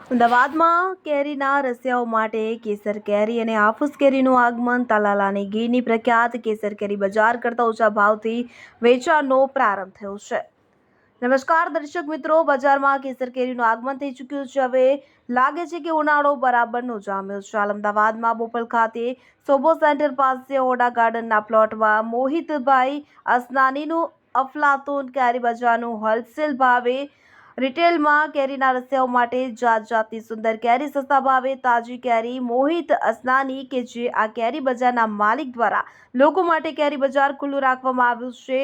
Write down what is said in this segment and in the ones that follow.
અમદાવાદમાં કેરીના રસિયાઓ માટે કેસર કેરી અને હાફૂસ કેરીનું આગમન, તાલાલાની ગીરની પ્રખ્યાત કેસર કેરી બજાર કરતાં ઓછા ભાવથી વેચાણનો પ્રારંભ થયો છે. નમસ્કાર દર્શક મિત્રો, બજારમાં કેસર કેરીનું આગમન થઈ ચૂક્યું છે. હવે લાગે છે કે ઉનાળો બરાબરનો જામ્યો છે. હાલ અમદાવાદમાં બોપલ ખાતે સોબો સેન્ટર પાસે ઓડા ગાર્ડનના પ્લોટમાં મોહિતભાઈ અસનાનીનું અફલાતુન કેરી બજારનું હોલસેલ ભાવે રિટેલમાં કેરીના રસિયાઓ માટે જાત જાતની સુંદર કેરી સસ્તા ભાવે તાજી કેરી મોહિત અસનાની કે જે આ કેરી બજારના માલિક દ્વારા લોકો માટે કેરી બજાર ખુલ્લું રાખવામાં આવ્યું છે.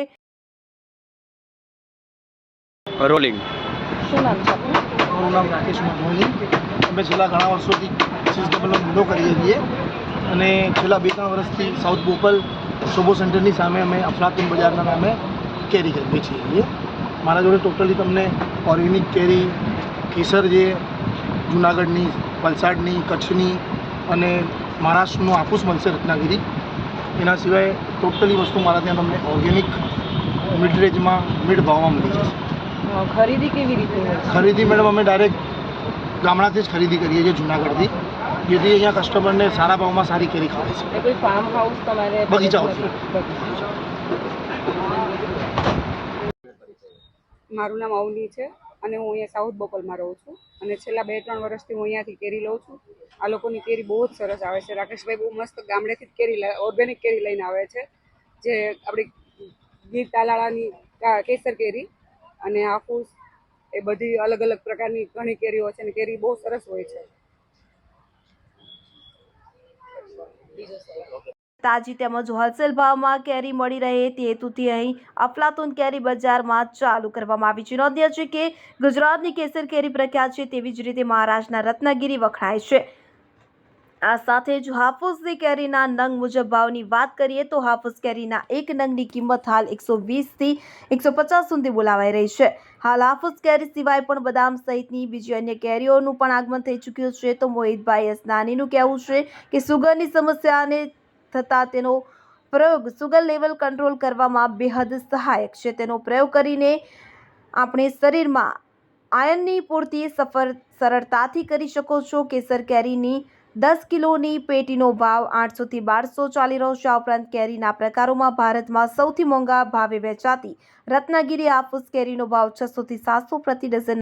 રોલિંગ. શું નામ છે મારું નામ રાકેશ માધવણી અમે છેલ્લા ઘણા વર્ષોથી ચીઝ ડબલનો ધંધો કરીએ છીએ અને છેલ્લા બે ત્રણ વર્ષથી સાઉથ બોપલ શોભો સેન્ટરની સામે અમે અફલાતુન બજારના નામે કેરી કરીએ છીએ. મારા જોડે ટોટલી તમને ઓર્ગેનિક કેરી કેસર જે જુનાગઢની વલસાડની કચ્છની અને મહારાષ્ટ્રનું હાફૂસ મળશે રત્નાગીરી એના સિવાય ટોટલી વસ્તુ મારા ત્યાં તમને ઓર્ગેનિક મિડ રેન્જમાં મિડ ભાવમાં મળી જશે. ખરીદી કેવી રીતે ખરીદી મેડમ અમે ડાયરેક્ટ ગામડાથી જ ખરીદી કરીએ છીએ જુનાગઢથી. જેથી અહીંયા કસ્ટમરને સારા ભાવમાં સારી કેરી ખાવે છે. કોઈ ફાર્મ હાઉસ તમારે બગીચાઓથી. મારું નામ અવની છે અને હું અહીંયા સાઉથ બોપલમાં રહું છું. અને છેલ્લા બે ત્રણ વર્ષથી હું અહીંયાથી કેરી લઉં છું. આ લોકોની કેરી બહુ જ સરસ આવે છે. રાકેશભાઈ બહુ મસ્ત ગામડેથી જ કેરી ઓર્ગેનિક કેરી લઈને આવે છે. જે આપણી ગીર તાલાળાની કેસર કેરી અને હાફૂસ એ બધી અલગ અલગ પ્રકારની ઘણી કેરીઓ છે અને કેરી બહુ સરસ હોય છે. તાજી તેમજ હોલસેલ ભાવમાં કેરી મળી રહે તે હેતુથી અહીં અફલાતુન કેરી બજારમાં ચાલુ કરવામાં આવી છે. નોંધ્ય છે કે ગુજરાતની કેસર કેરી પ્રખ્યાત છે તેવી જ રીતે મહારાષ્ટ્રના રત્નાગીરી વખણાય છે. આ સાથે જ હાફૂસની કેરીના નંગ મુજબ ભાવની વાત કરીએ તો હાફૂસ કેરીના એક નંગની કિંમત હાલ એકસો વીસથી એકસો પચાસ સુધી બોલાવાઈ રહી છે. હાલ હાફૂસ કેરી સિવાય પણ બદામ સહિતની બીજી અન્ય કેરીઓનું પણ આગમન થઈ ચૂક્યું છે. તો મોહિતભાઈ અસનાનીનું કહેવું છે કે, સુગરની સમસ્યાને થતાં તેનો પ્રયોગ સુગર લેવલ કંટ્રોલ કરવામાં બેહદ સહાયક છે. તેનો પ્રયોગ કરીને આપણે શરીરમાં આયનની પૂર્તિ સફર, સરળતાથી કરી શકો છો. કેસર કેરીની દસ કિલોની પેટીનો ભાવ આઠસોથી બારસો ચાલી રહ્યો છે. આ ઉપરાંત કેરીના પ્રકારોમાં ભારતમાં સૌથી મોંઘા ભાવે વેચાતી રત્નાગીરી આફૂસ કેરીનો ભાવ છસોથી સાતસો પ્રતિ ડઝન